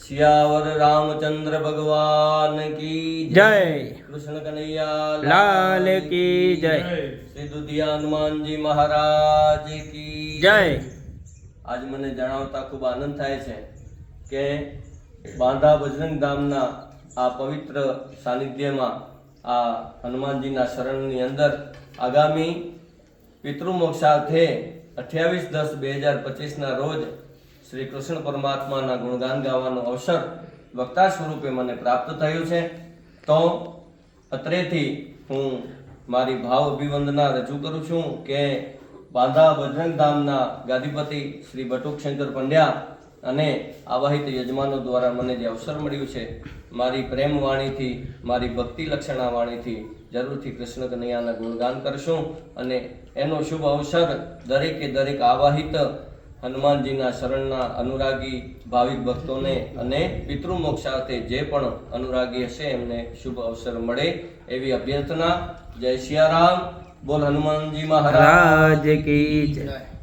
સિયાવર રામચંદ્ર ભગવાન કી જય. કૃષ્ણ કનૈયા લાલ કી જય. શ્રી દુધિયા હનુમાનજી મહારાજ કી જય. આજ મને જણાવતા ખૂબ આનંદ થાય છે કે બાંધા બજરંગ ધામના આ પવિત્ર સાનિધ્યમાં આ હનુમાનજીના શરણની અંદર આગામી પિતૃમોક્ષાર્થે અઠ્યાવીસ દસ બે હજાર પચીસના રોજ શ્રી કૃષ્ણ પરમાત્માના ગુણગાન ગાવાનો અવસર વક્તા સ્વરૂપે મને પ્રાપ્ત થયું છે. તો અત્રેથી હું મારી ભાવ અભિવંદના રજૂ કરું છું કે બાંધા બજરંગ ધામના ગાદીપતિ શ્રી બટુક પંડ્યા અને આવાહિત યજમાનો દ્વારા મને જે અવસર મળ્યું છે, મારી પ્રેમ વાણીથી મારી ભક્તિ લક્ષણા વાણીથી જરૂરથી કૃષ્ણ કનૈયાના ગુણગાન કરશું અને એનો શુભ અવસર દરેકે દરેક આવાહિત હનુમાનજીના શરણના અનુરાગી ભાવિક ભક્તોને અને પિતૃમોક્ષાર્થે જે પણ અનુરાગી હશે, એમને શુભ અવસર મળે એવી અભ્યર્થના. જય સિયારામ બોલ હનુમાનજી મહારાજ. રાજ કી જય.